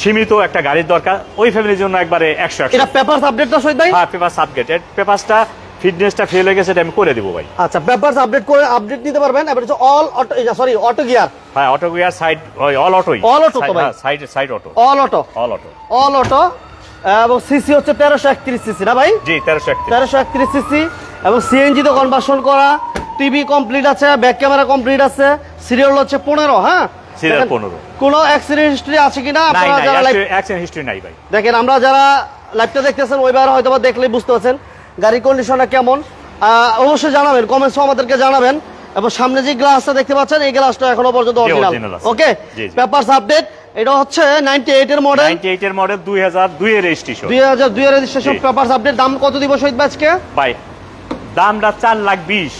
Speaker 2: সীমিত একটা গাড়ির দরকার। ওই ফ্যামিলির জন্য একবারে একশো একশো
Speaker 1: এটা পেপারস আপডেট তো ভাই?
Speaker 2: হ্যাঁ পেপার সাবগেট পেপারসটা ফিটনেসটা ফেল হয়ে গেছে আমি করে দিব ভাই।
Speaker 1: আচ্ছা পেপারস আপডেট করে আপডেট নিতে পারবেন। এবার হচ্ছে all auto sorry auto gear
Speaker 2: হ্যাঁ অটো গিয়ার সাইড ওই অল অটোই
Speaker 1: auto তো ভাই।
Speaker 2: Side side auto
Speaker 1: all auto
Speaker 2: all auto
Speaker 1: all auto এবং সিসি হচ্ছে তেরোশো একত্রিশ সিসি না ভাই?
Speaker 2: জি তেরোশো
Speaker 1: তেরোশো একত্রিশ সিসি এবং সিএনজি তো কনভার্সন করা। টিভি কমপ্লিট আছে ব্যাক ক্যামেরা কমপ্লিট আছে। সিরিয়াল হচ্ছে পনেরো হ্যাঁ? দেখেন,
Speaker 2: 15
Speaker 1: কোনো অ্যাক্সিডেন্ট হিস্ট্রি আছে কিনা আপনারা যারা
Speaker 2: অ্যাক্সিডেন্ট হিস্ট্রি নাই ভাই।
Speaker 1: দেখেন আমরা যারা লাইভটা দেখতেছেন ওইবার হয়তো বা দেখলেই বুঝতে পারছেন গাড়ির কন্ডিশনটা কেমন। অবশ্যই জানাবেন কমেন্টসও আমাদেরকে জানাবেন। এবং সামনে যে গ্লাসটা দেখতে পাচ্ছেন এই গ্লাসটা এখনও পর্যন্ত অরিজিনাল ওকে। পেপারস আপডেট এটা হচ্ছে 98 এর মডেল
Speaker 2: 98 এর মডেল 2002 এর রেজিস্ট্রেশন
Speaker 1: 2002 এর রেজিস্ট্রেশন। পেপারস আপডেট দাম কত দিব শহীদ ভাই আজকে
Speaker 2: ভাই দামটা চার লাখ বিশ।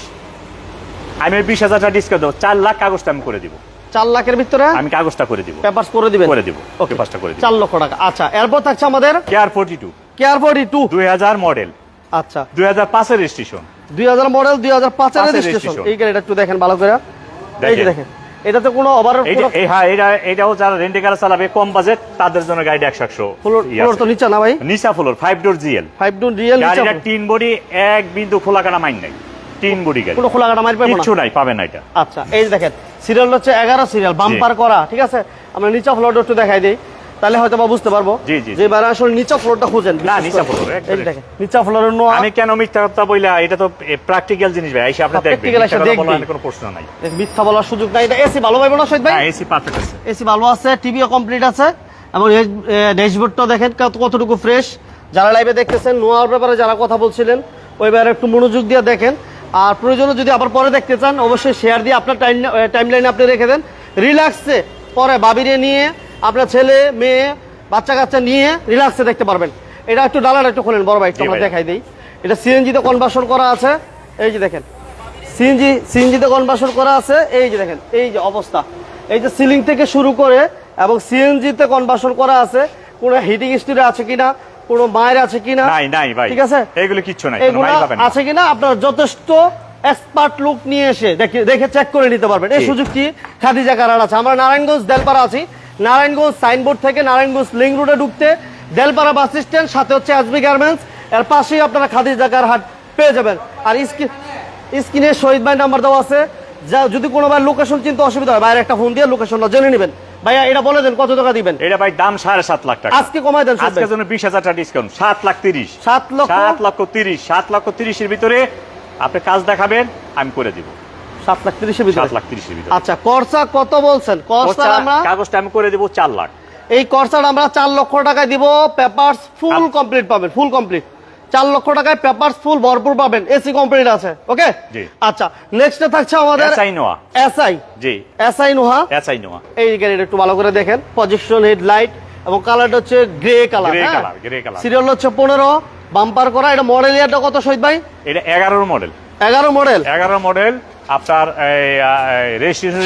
Speaker 2: আমি বিশ হাজার টাকা ডিসকাউন্ট দেবো চার লাখ কাগজটা আমি করে দিব।
Speaker 1: 4 লাখের ভিতরে?
Speaker 2: আমি কাগজটা করে দিব।
Speaker 1: পেপারস করে দিবেন?
Speaker 2: করে দিব
Speaker 1: ওকে
Speaker 2: পাঁচটা করে দিব।
Speaker 1: 4 লক্ষ টাকা। আচ্ছা এরপর থাকছে আমাদের?
Speaker 2: কেয়ার ফোর্টি টু
Speaker 1: কেয়ার 42
Speaker 2: দুই হাজার মডেল
Speaker 1: আচ্ছা।
Speaker 2: দুই হাজার পাঁচের রেজিস্ট্রেশন
Speaker 1: 2000 মডেল 2005 এর
Speaker 2: পাঁচের
Speaker 1: রেজিস্ট্রেশন এই গাড়িটা একটু দেখেন ভালো করে। এই
Speaker 2: দেখেন।
Speaker 1: এটাতে কোনো ওভার
Speaker 2: এই হ্যাঁ এটা এটাও যারা রেন্টে গাড়ি চালাবে কম বাজেট তাদের জন্য গাড়িটা একশো একশো
Speaker 1: ফ্লোর তো নিচে না ভাই?
Speaker 2: নিচা ফ্লোর ফাইভ ডোর জিএল
Speaker 1: 5 ডুন রিয়েল নিচে
Speaker 2: গাড়িটা তিন বডি এক বিন্দু খোলা কাটা মাইন নাই। তিন বডি গাড়ি।
Speaker 1: কোনো খোলা কাটা মারি না
Speaker 2: কিচ্ছু নাই পাবেন না এটা।
Speaker 1: আচ্ছা এই দেখেন সিরিয়াল হচ্ছে এগারো সিরিয়াল বাম্পার করা ঠিক আছে? আমরা নিচা ফ্লোরটা একটু দেখাই দিই তাহলে হয়তো বা বুঝতে পারব
Speaker 2: জি, জি,
Speaker 1: যে বারে আসলে নিচা ফ্লোরটা খুঁজেন
Speaker 2: না, নিচা।
Speaker 1: এই দেখেন নিচা ফ্লোরের নোয়া।
Speaker 2: আমি কেন মিথ্যা কথা বইলা এটা তো প্র্যাকটিক্যাল জিনিস ভাই এসে আপনি
Speaker 1: হ্যাঁ,
Speaker 2: দেখবেন।
Speaker 1: দেখবেন।
Speaker 2: কোনো প্রশ্ন নাই।
Speaker 1: মিথ্যা বলার সুযোগ নাই। এটা এসি ভালো পাইবো না শহীদ ভাই?
Speaker 2: হ্যাঁ এসি পারফেক্ট আছে।
Speaker 1: এসি ভালো আছে টিভিও কমপ্লিট আছে। এবং ড্যাশবোর্ডটা দেখেন কতটুকু ফ্রেশ যারা লাইভে দেখতেছেন নোয়ার ব্যাপারে যারা কথা বলছিলেন ওই ব্যাপারে একটু মনোযোগ দিয়ে দেখেন। আর প্রয়োজনে যদি আবার পরে দেখতে চান অবশ্যই শেয়ার দিয়ে আপনার টাইম টাইম লাইনে আপনি রেখে দেন। রিল্যাক্সে পরে বাবিরে নিয়ে আপনার ছেলে মেয়ে বাচ্চা কাচ্চা নিয়ে রিল্যাক্সে দেখতে পারবেন। এটা একটু ডালাটা একটু খোলেন বড় বাইকটা আমরা দেখাই দিই। এটা সিএনজিতে কনভার্সন করা আছে। এই যে দেখেন সিএনজি সিএনজিতে কনভার্সন করা আছে। এই যে দেখেন এই যে অবস্থা। এই যে সিলিং থেকে শুরু করে এবং সিএনজিতে কনভার্সন করা আছে। কোনো হিটিং স্টোরে আছে কিনা কোনো মায়ের আছে কিনা?
Speaker 2: নাই নাই ভাই।
Speaker 1: ঠিক আছে?
Speaker 2: এগুলো কিচ্ছু নাই কোনো
Speaker 1: এগুলো
Speaker 2: পাবেন
Speaker 1: আছে কিনা? আপনার যথেষ্ট এক্সপার্ট লুক নিয়ে এসে দেখে দেখে চেক করে নিতে পারবেন। এই। সুযোগটি খাদিজা কারার আছে। আমরা নারায়ণগঞ্জ দেলপাড়া আছি। নারায়ণগঞ্জ সাইনবোর্ড থেকে নারায়ণগঞ্জ লিঙ্ক রোডে ঢুকতে দেলপাড়া বাস স্ট্যান্ড সাথে হচ্ছে এসবি গার্মেন্টস এর পাশেই আপনারা খাদিজা কার হাট পেয়ে যাবেন। আর স্ক্রিন স্ক্রিনে শহীদ ভাই নাম্বার দেওয়া আছে। যা যদি কোনো ভাই লোকেশন চিনতে অসুবিধা হয় বাইরে একটা ফোন দিয়ে লোকেশনটা জেনে নেবেন। ভাইয়া এটা বলে দেন কত টাকা দিবেন?
Speaker 2: এটা ভাই দাম সাড়ে সাত লাখ টাকা।
Speaker 1: আজকে কমাই দেন
Speaker 2: আজকের জন্য বিশ হাজার টাকা ডিসকাউন্ট সাত লাখ তিরিশ।
Speaker 1: সাত লক্ষ?
Speaker 2: সাত লক্ষ তিরিশ। সাত লক্ষ তিরিশের ভিতরে আপনি কাজ দেখাবেন আমি করে দিব।
Speaker 1: সাত লাখ তিরিশের ভিতরে?
Speaker 2: সাত লাখ তিরিশের ভিতরে।
Speaker 1: আচ্ছা করসা কত বলছেন? করসা
Speaker 2: খরচা,
Speaker 1: আমরা
Speaker 2: কাগজটা আমি করে দিব চার লাখ।
Speaker 1: এই করসাটা আমরা চার লক্ষ টাকায় দিব পেপারস ফুল কমপ্লিট পাবেন ফুল কমপ্লিট চার লক্ষ টাকায় পেপারস ফুল ভরপুর পাবেন এসি কমপ্লিট আছে ওকে?
Speaker 2: জি।
Speaker 1: আচ্ছা নেক্সটে থাকছে আমাদের
Speaker 2: এসআই নোয়া।
Speaker 1: এসআই।
Speaker 2: জি।
Speaker 1: SI Noah
Speaker 2: SI Noah.
Speaker 1: এই গাড়িটা একটু ভালো করে দেখেন পজিশন হেডলাইট এবং কালারটা হচ্ছে গ্রে কালার। সিরিয়াল হচ্ছে পনেরো বাম্পার করা এটা মডেল ইয়ারটা কত শহীদ ভাই?
Speaker 2: এটা এগারোর মডেল
Speaker 1: এগারো মডেল
Speaker 2: এগারো মডেল আপনার রেজিস্ট্রেশন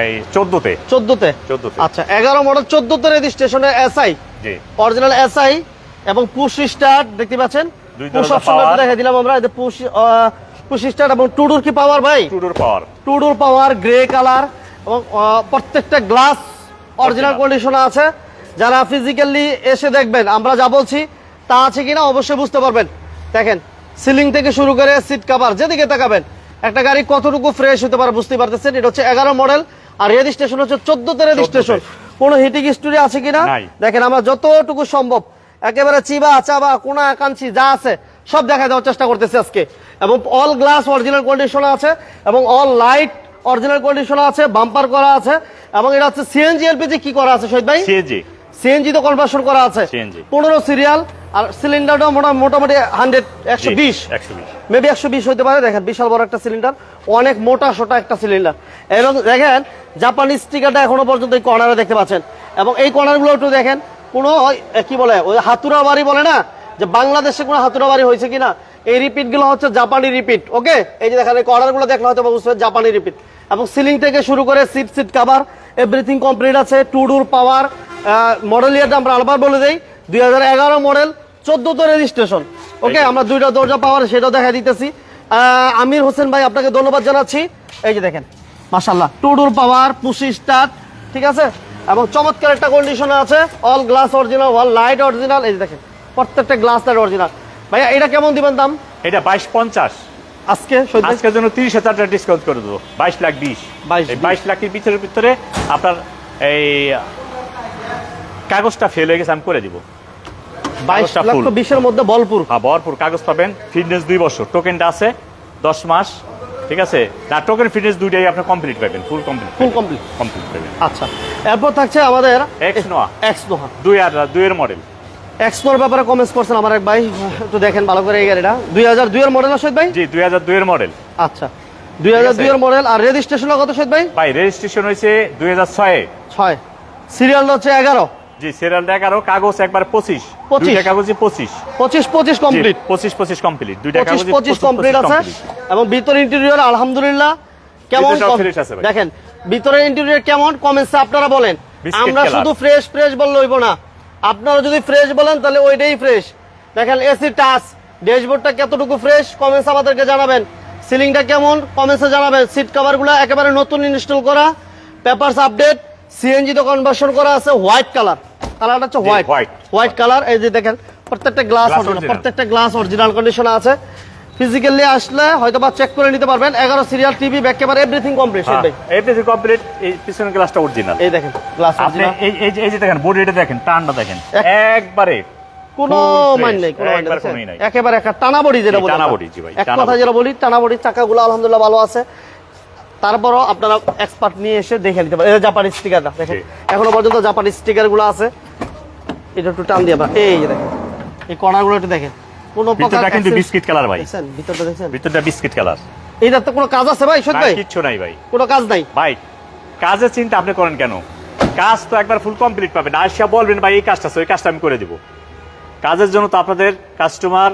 Speaker 2: এই চোদ্দোতে।
Speaker 1: চোদ্দতে।
Speaker 2: চোদ্দোতে।
Speaker 1: আচ্ছা এগারো মডেল চোদ্দতে রেজিস্ট্রেশনের এসআই
Speaker 2: জি।
Speaker 1: অরিজিনাল এসআই এবং পুশ স্টার্ট দেখতে পাচ্ছেন? পুশ দেখে দিলাম আমরা এতে পুশ পুশ স্টার্ট এবং টুডুর কি পাওয়ার ভাই?
Speaker 2: টুডোর power
Speaker 1: Tudor power grey colour এবং প্রত্যেকটা গ্লাস অরিজিনাল। কন্ডিশন আছে। যারা ফিজিক্যালি এসে দেখবেন আমরা যা বলছি তা আছে কিনা অবশ্যই বুঝতে পারবেন। দেখেন সিলিং থেকে শুরু করে সিট কাভার যেদিকে তাকাবেন একটা গাড়ি কতটুকু ফ্রেশ হতে পারে বুঝতে পারতেছেন? এটা হচ্ছে এগারো মডেল আর রেজিস্ট্রেশন হচ্ছে চোদ্দতে রেজিস্ট্রেশন কোনো হিটিং স্টোরি আছে কিনা? দেখেন আমরা যতটুকু সম্ভব একেবারে চিবা চাবা কোনা কাঞ্চি যা আছে সব দেখা দেওয়ার চেষ্টা করতেছি আজকে। এবং অল গ্লাস অরিজিনাল কন্ডিশন আছে এবং অল লাইট অরিজিনাল কন্ডিশন আছে বাম্পার করা আছে এবং এটা হচ্ছে সিএনজি এলপিজি কি করা আছে শহীদ ভাই?
Speaker 2: সিএজি
Speaker 1: সিএনজি তো কনভার্সন করা আছে। পনেরো সিরিয়াল আর সিলিন্ডারটা মোটামুটি হান্ড্রেড একশো বিশ মেবি একশো বিশ। হতে পারে দেখেন বিশাল বড় একটা সিলিন্ডার অনেক মোটা সোটা একটা সিলিন্ডার এবং দেখেন জাপানি স্টিকারটা এখনও পর্যন্ত এই কর্নারে দেখতে পাচ্ছেন। এবং এই কর্নারগুলো একটু দেখেন কোনো কি বলে ওই হাতুরা বাড়ি বলে না? যে বাংলাদেশে কোনো হাতুরা বাড়ি হয়েছে কিনা? এই রিপিটগুলো হচ্ছে জাপানি রিপিট ওকে? এই যে দেখেন এই কর্নারগুলো দেখলে হয়তো বুঝতে জাপানি রিপিট। এবং সিলিং থেকে শুরু করে seat seat cover everything complete আছে টু ডোর পাওয়ার মডেল ইয়ারটা আমরা আবার বলে দেই দুই হাজার এগারো মডেল চোদ্দতে রেজিস্ট্রেশন ওকে? আমরা দুইটা দরজা পাওয়ার সেটাও দেখা দিতেছি। আমির হোসেন ভাই আপনাকে ধন্যবাদ জানাচ্ছি। এই যে দেখেন মাশাল্লাহ two door power push start ঠিক আছে? এবং চমৎকার একটা কন্ডিশন আছে all glass original all light original এই দেখেন প্রত্যেকটা গ্লাস লাইট অরিজিনাল ভাইয়া এটা কেমন দিবেন দাম?
Speaker 2: এটা বাইশ পঞ্চাশ।
Speaker 1: আজকে
Speaker 2: আজকের জন্য তিরিশ হাজার টাকা ডিসকাউন্ট করে দেবো। বাইশ লাখ বিশ।
Speaker 1: 22
Speaker 2: এই বাইশ লাখের ভিতরে ভিতরে আপনার এই কাগজটা ফেল হয়ে গেছে আমি করে দিব।
Speaker 1: বাইশ
Speaker 2: full।
Speaker 1: বিশের মধ্যে বলপুর।
Speaker 2: হ্যাঁ ভরপুর কাগজ পাবেন। ফিটনেস দুই বছর। টোকেনটা আছে দশ মাস। ঠিক আছে? না টোকেন ফিটনেস দুইটাই আপনি কমপ্লিট পাবেন full complete
Speaker 1: full complete
Speaker 2: complete পাবেন।
Speaker 1: আচ্ছা এরপর থাকছে আমাদের
Speaker 2: X Noah।
Speaker 1: এক্স নোহা
Speaker 2: দুই আর দুইয়ের মডেল
Speaker 1: এক্সপ্লোর ব্যাপারে কমেন্টস করছেন আমার এক ভাই একটু দেখেন ভালো করে এই গাড়িটা। দুই হাজার দুইয়ের মডেল শহীদ ভাই?
Speaker 2: জি দুই হাজার দুইয়ের মডেল
Speaker 1: আচ্ছা দুই হাজার
Speaker 2: ঠিক
Speaker 1: দুই
Speaker 2: আছে?
Speaker 1: এর মডেল আর রেজিস্ট্রেশন কত সৈয়দ ভাই?
Speaker 2: ভাই রেজিস্ট্রেশন হয়েছে দুই হাজার ছয়ে।
Speaker 1: ছয়। সিরিয়াল হচ্ছে এগারো।
Speaker 2: জি সিরিয়ালটা এগারো কাগজ একবার পঁচিশ।
Speaker 1: 25
Speaker 2: দুইটা কাগজে পঁচিশ।
Speaker 1: পঁচিশ পঁচিশ কমপ্লিট
Speaker 2: পঁচিশ পঁচিশ কমপ্লিট দুইটা কাগজে
Speaker 1: পঁচিশ কমপ্লিট আছে। এবং ভিতরে ইন্টেরিয়র আলহামদুলিল্লাহ কেমন। দেখেন ভিতরে ইন্টেরিয়র কেমন? কমেন্টসে আপনারা বলেন। আমরা শুধু ফ্রেশ ফ্রেশ বললে হইব না। আপনারা যদি ফ্রেশ বলেন তাহলে ওইটাই ফ্রেশ দেখেন এসি টাচ ড্যাশবোর্ডটা কতটুকু ফ্রেশ কমেন্টস আমাদেরকে জানাবেন। সিলিংটা কেমন? কমেন্টসে জানাবেন। সিট কভারগুলো একেবারে নতুন ইনস্টল করা। পেপারস আপডেট সিএনজি তো কনভার্সন করা আছে হোয়াইট কালার কালারটা হচ্ছে হোয়াইট হোয়াইট কালার এই যে দেখেন প্রত্যেকটা গ্লাস প্রত্যেকটা গ্লাস অরিজিনাল কন্ডিশনে আছে। ফিজিক্যালি আসলে হয়তো বা চেক করে নিতে পারবেন। এগারো serial TV back camera everything complete ভাই।
Speaker 2: এভরিথিং কমপ্লিট এই পিছনের গ্লাসটা অরিজিনাল
Speaker 1: এই দেখেন গ্লাস
Speaker 2: আপনি এই এই যে- এই যে দেখেন বডিটা দেখেন টানটা দেখেন। একবারে
Speaker 1: কোনো মান নেই কোনো মান নেই। একেবারে একটা টানা বডি যেটা বলি
Speaker 2: টানা বডি, জি ভাই,
Speaker 1: এক কথা যেটা বলি টানা বডি চাকাগুলো আলহামদুলিল্লাহ ভালো আছে। তারপরও আপনারা এক্সপার্ট নিয়ে এসে দেখে নিতে পারেন। যে জাপানি স্টিকারটা দেখেন। এখনও পর্যন্ত জাপানি স্টিকারগুলো আছে। এটা একটু টান দিয়ে এই দেখেন। এই কর্নারগুলো একটু দেখেন। কোনো প্রকার
Speaker 2: ভিতরটা কিন্তু বিস্কিট কালার ভাই।
Speaker 1: ভিতরটা
Speaker 2: ভিতরটা বিস্কিট কালার
Speaker 1: তো কোনো কাজ আছে ভাই সত্যি ভাই?
Speaker 2: কিচ্ছু নাই ভাই।
Speaker 1: কোনো কাজ নাই?
Speaker 2: ভাই কাজের চিন্তা আপনি করেন কেন? কাজ তো একবার ফুল কমপ্লিট পাবেন। আসিয়া বলবেন ভাই এই কাজটা আছে, ওই কাজটা আমি করে দিব। কাজের জন্য তো আপনাদের কাস্টমার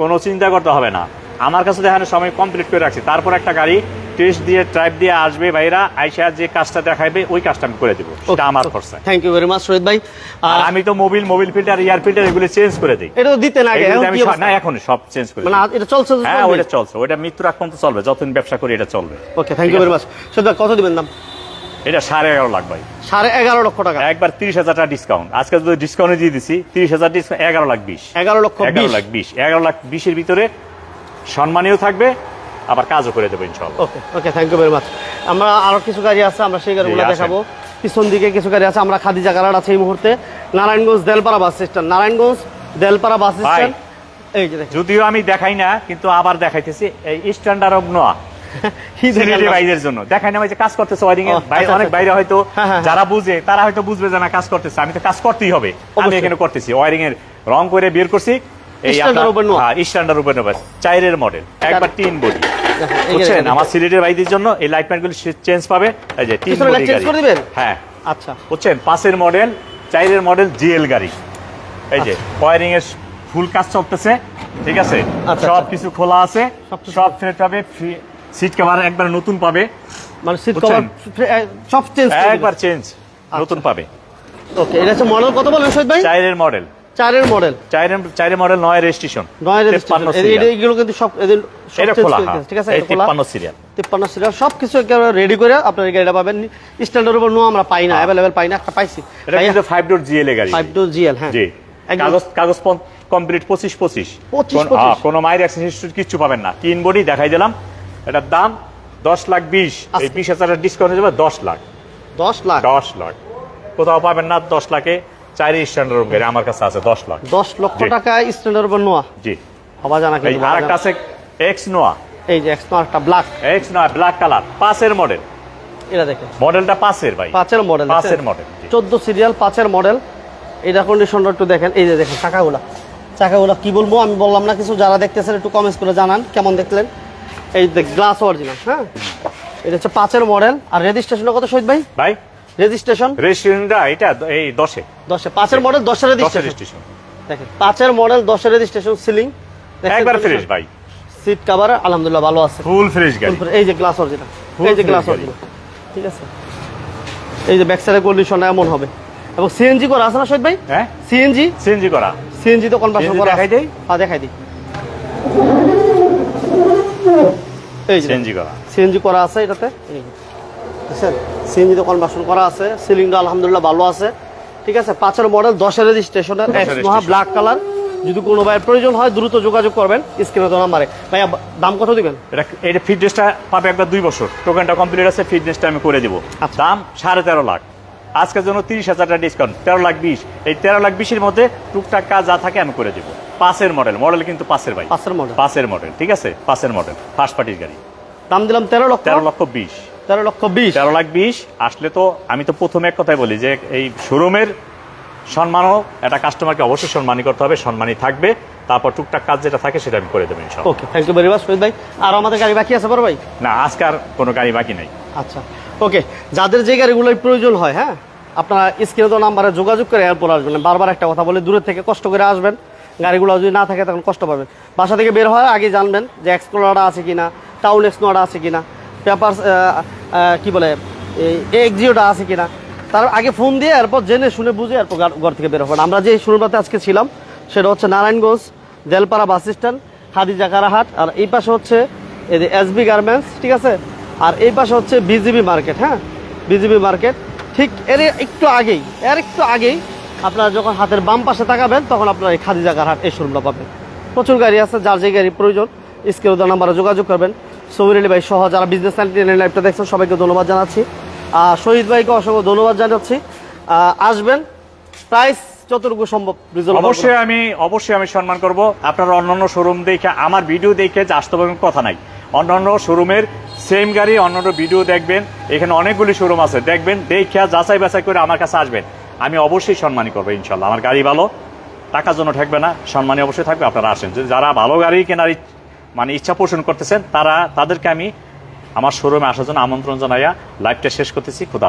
Speaker 2: কোনো চিন্তা করতে হবে না। আমার কাছে দেখানো সময় কমপ্লিট করে রাখছি। তারপর একটা গাড়ি টেস্ট দিয়ে ট্রাইপ দিয়ে আসবে ভাইরা আইসা যে কাজটা দেখাইবে ওই কাজটা আমি করে দেবো। সেটা আমার খরচা।
Speaker 1: Thank you very much Shahid ভাই।
Speaker 2: আর আমি তো mobil mobil filter air filter এগুলো চেঞ্জ করে দিই।
Speaker 1: এটা তো দিতেন আগে
Speaker 2: সব-
Speaker 1: অবস্থা?
Speaker 2: না এখন সব চেঞ্জ করে
Speaker 1: মানে এটা চলছে
Speaker 2: হ্যাঁ? ওইটা চলছে। ওইটা মৃত্যু রাখ পর্যন্ত চলবে। যতদিন ব্যবসা করি এটা চলবে।
Speaker 1: Okay thank you very much Shahid ভাই কত দিবেন দাম?
Speaker 2: এটা সাড়ে এগারো লাখ ভাই।
Speaker 1: সাড়ে এগারো লক্ষ টাকা।
Speaker 2: একবার তিরিশ হাজার টাকা ডিসকাউন্ট আজকে যদি ডিসকাউন্ট দিয়ে দিছি তিরিশ হাজার ডিসকাউন্ট এগারো লাখ বিশ।
Speaker 1: এগারো লক্ষ
Speaker 2: এগারো লাখ বিশ। এগারো লাখ বিশের ভিতরে সম্মানীয় থাকবে। আবার কাজও করে দেবো ইনশাল্লাহ
Speaker 1: okay okay thank you very much আমরা আরও কিছু গাড়ি আছে আমরা সেই গাড়িগুলো দেখাবো। পিছন দিকে কিছু গাড়ি আছে আমরা খাদিজা গাড়ার আছে এই মুহূর্তে। Narayanganj Delpara bus stand Narayanganj Delpara bus stand এই যে
Speaker 2: যদিও আমি দেখাই না কিন্তু আবার দেখাইতেছি এই স্ট্যান্ডার্ড অফ নোয়া
Speaker 1: কি দেখেন
Speaker 2: ভাইদের জন্য। দেখাই না ভাই যে কাজ করতেছে ওয়ারিং এ
Speaker 1: ও,
Speaker 2: ভাই অনেক। বাইরে হয়তো যারা বুঝে তারা হয়তো বুঝবে যে না কাজ করতেছে। আমি তো কাজ করতেই হবে। আমি এখানে করতেছি। ওয়ারিং এর রং করে বের করছি। এই। স্ট্যান্ডার্ড চাইরের মডেল একবার তিন বডি বুঝছেন? আমার সিলেটের ভাইদের জন্য এই লাইটগুলো চেঞ্জ পাবে। এই যে তিন বডি গাড়ি। হ্যাঁ।
Speaker 1: আচ্ছা।
Speaker 2: বুঝছেন? পাঁচের মডেল চাইরের মডেল জিএল গাড়ি। এই যে ওয়ারিং এর ফুল কাজ চলতেছে ঠিক আছে?
Speaker 1: আচ্ছা,
Speaker 2: সব
Speaker 1: আচ্ছা।
Speaker 2: কিছু খোলা আছে সব ফ্রেট পাবে সিট কভার একবার নতুন পাবে।
Speaker 1: মানে সিট কভার সব চেঞ্জ
Speaker 2: একবার চেঞ্জ
Speaker 1: আচ্ছা।
Speaker 2: নতুন পাবে।
Speaker 1: ওকে এটা হচ্ছে মডেল কত বলেন শহীদ ভাই?
Speaker 2: চাইরের মডেল
Speaker 1: চারের মডেল।
Speaker 2: চাইরের চাইরের মডেল নয় রেজিস্ট্রেশন
Speaker 1: নয় রেজিস্ট্রেশন। এইগুলো কিন্তু সব এদের
Speaker 2: এটা খোলা
Speaker 1: করে
Speaker 2: হ্যাঁ।
Speaker 1: ঠিক আছে? এটা খোলা।
Speaker 2: তিপ্পান্ন সিরিয়াল
Speaker 1: তিপ্পান্ন সিরিয়াল সব কিছু একেবারে রেডি করে আপনার গাড়িটা পাবেন। স্ট্যান্ডার্ড উপর নো আমরা পাই না অ্যাভেলেবেল পাই না একটা পাইছি।
Speaker 2: এটা কিন্তু ডোর জিএল গাড়ি।
Speaker 1: টু জিএল হ্যাঁ।
Speaker 2: জি। কাগজ কাগজ কমপ্লিট পঁচিশ পঁচিশ।
Speaker 1: 25,
Speaker 2: কোন-
Speaker 1: 25
Speaker 2: হ্যাঁ, কোনো মায়ের অ্যাক্সেসরিজ কিচ্ছু পাবেন না। তিন বডি দেখাই দিলাম। এটার দাম দশ লাখ বিশ। এই
Speaker 1: আচ্ছা।
Speaker 2: বিশ হাজারের ডিসকাউন্ট হয়ে যাবে দশ লাখ।
Speaker 1: দশ লাখ।
Speaker 2: দশ লাখ। কোথাও পাবেন না দশ লাখে। চারি স্ট্যান্ডার্ড গাড়ি আমার কাছে আছে দশ লাখ।
Speaker 1: দশ লক্ষ টাকা স্ট্যান্ডার্ড উপর নোয়া?
Speaker 2: জি।
Speaker 1: হবা জানা কিন্তু
Speaker 2: আর একটা আছে এক্স নোয়া।
Speaker 1: এই যে এক্সনো একটা black
Speaker 2: X Noah black colour পাঁচের মডেল
Speaker 1: এটা দেখেন
Speaker 2: মডেলটা পাঁচের ভাই।
Speaker 1: পাঁচের মডেল
Speaker 2: পাঁচের মডেল
Speaker 1: চোদ্দ সিরিয়াল পাঁচের মডেল এটা কন্ডিশনটা একটু দেখেন। এই যে দেখেন চাকাগুলা। চাকাগুলা কি বলব আমি বললাম না কিছু যারা দেখতেছেন একটু কমেন্টস করে জানান কেমন দেখলেন? এই গ্লাস অরিজিনাল হ্যাঁ? এটা হচ্ছে পাঁচের মডেল আর রেজিস্ট্রেশন কত শহীদ ভাই?
Speaker 2: ভাই
Speaker 1: রেজিস্ট্রেশন
Speaker 2: রেজিস্ট্রেশনটা এটা এই দশে।
Speaker 1: দশে। পাঁচের মডেল দশের রেজিস্ট্রেশন দেখেন পাঁচের মডেল দশের রেজিস্ট্রেশন সিলিং
Speaker 2: একবার ফ্রেশ ভাই।
Speaker 1: সিট কাভার আলহামদুলিল্লাহ ভালো আছে।
Speaker 2: ফুল ফ্রেশ গাড়ি।
Speaker 1: এই যে গ্লাস অরিজিনাল এই যে গ্লাস। অরিজিনাল ঠিক আছে? এই যে ব্যাক সাইডের কন্ডিশন এমন হবে। এবং সিএনজি করা আছে না শহীদ ভাই?
Speaker 2: হ্যাঁ?
Speaker 1: সিএনজি
Speaker 2: সিএনজি করা।
Speaker 1: সিএনজি তো কনভার্সন করা
Speaker 2: দেখাই দেই?
Speaker 1: হ্যাঁ দেখাই দেই। এই যে
Speaker 2: সিএনজি করা।
Speaker 1: সিএনজি করা আছে এটাতে। বুঝছেন সিএনজি তো কনভার্সন করা আছে সিলিংটা আলহামদুলিল্লাহ ভালো আছে। ঠিক আছে পাঁচের মডেল দশের রেজিস্ট্রেশনের মহা ব্ল্যাক কালার যদি কোনো ভাইয়ের প্রয়োজন হয় দ্রুত যোগাযোগ করবেন স্ক্রিনে তো নাম্বারে। ভাইয়া দাম কত দিবেন?
Speaker 2: এটা এটা ফিটনেসটা পাবে একবার দুই বছর। টোকেনটা কমপ্লিট আছে ফিটনেসটা আমি করে দিব।
Speaker 1: আচ্ছা।
Speaker 2: দাম সাড়ে তেরো লাখ। আজকের জন্য তিরিশ হাজার টাকা ডিসকাউন্ট তেরো লাখ বিশ। এই তেরো লাখ বিশের মধ্যে টুকটাক কাজ যা থাকে আমি করে দিব। পাঁচের মডেল মডেল কিন্তু পাঁচের ভাই।
Speaker 1: পাঁচের মডেল
Speaker 2: পাঁচের মডেল ঠিক আছে? পাঁচের মডেল ফার্স্ট পার্টির গাড়ি।
Speaker 1: দাম দিলাম তেরো লক্ষ।
Speaker 2: তেরো লক্ষ বিশ।
Speaker 1: তেরো লক্ষ বিশ।
Speaker 2: তেরো লাখ বিশ আসলে তো আমি তো প্রথমে এক কথাই বলি যে এই শোরুমের সম্মানও একটা কাস্টমারকে অবশ্যই সম্মানই করতে হবে সম্মানই থাকবে। তারপর টুকটাক কাজ যেটা থাকে সেটা আমি করে দেবো
Speaker 1: okay thank you very much Shahid ভাই। আর আমাদের গাড়ি বাকি আছে বড় ভাই?
Speaker 2: না আজকে আর কোনো গাড়ি বাকি নেই।
Speaker 1: আচ্ছা ওকে। যাদের যে গাড়িগুলোর প্রয়োজন হয় হ্যাঁ? আপনারা স্ক্রিনে তো নাম্বারে যোগাযোগ করে এরপর আসবেন। বারবার একটা কথা বলে দূরের থেকে কষ্ট করে আসবেন। গাড়িগুলো যদি না থাকে তখন কষ্ট পাবেন। বাসা থেকে বের হওয়ার আগে জানবেন যে এক্সপ্লোরারটা আছে কিনা টাউন এক্সনোটা আছে কিনা। পেপার কি বলে এক্সিওটা আছে কিনা। তার আগে ফোন দিয়ে, এরপর জেনে শুনে বুঝে এরপর ঘর থেকে বের হবেন আমরা যে শোরুমটাতে আজকে ছিলাম, সেটা হচ্ছে নারায়ণগঞ্জ, দেলপাড়া বাস স্ট্যান্ড, হাদিজা কারাহাট, আর এই পাশে হচ্ছে এই যে এসবি গার্মেন্টস ঠিক আছে? আর এই পাশে হচ্ছে বিজিবি মার্কেট হ্যাঁ? বিজিবি মার্কেট ঠিক এর একটু আগেই, এর একটু আগেই আপনারা যখন হাতের বাম পাশে তাকাবেন, তখন আপনারা এই খাদিজা কারহাট এই শোরুমটা পাবেন। প্রচুর গাড়ি আছে, যার যে গাড়ি প্রয়োজন স্কেল নাম্বারে যোগাযোগ করবেন। সবির আলী ভাই সহ যারা বিজনেস লাইফটা দেখছেন, সবাইকে ধন্যবাদ জানাচ্ছি। শহীদ ভাইকে অসংখ্য ধন্যবাদ জানাচ্ছি। আসবেন প্রাইস যতটুকু সম্ভব
Speaker 2: অবশ্যই আমি অবশ্যই আমি সম্মান করব। আপনারা অন্যান্য শোরুম দেখে, আমার ভিডিও দেখে যে আসতে পারবেন কথা নাই। অন্যান্য শোরুমের সেম গাড়ি, অন্যান্য ভিডিও দেখবেন। এখানে অনেকগুলি শোরুম আছে। দেখবেন দেখে যাচাই বাছাই করে আমার কাছে আসবেন। আমি অবশ্যই সম্মানই করব ইনশাল্লাহ আমার গাড়ি ভালো, টাকার জন্য থাকবে না। সম্মানই অবশ্যই থাকবে, আপনারা আসেন। যারা ভালো গাড়ি কেনার মানে ইচ্ছা পোষণ করতেছেন, তারা তাদেরকে আমি আমার শোরুমে আসার জন্য আমন্ত্রণ জানাইয়া লাইভটা শেষ করতেছি। খুদা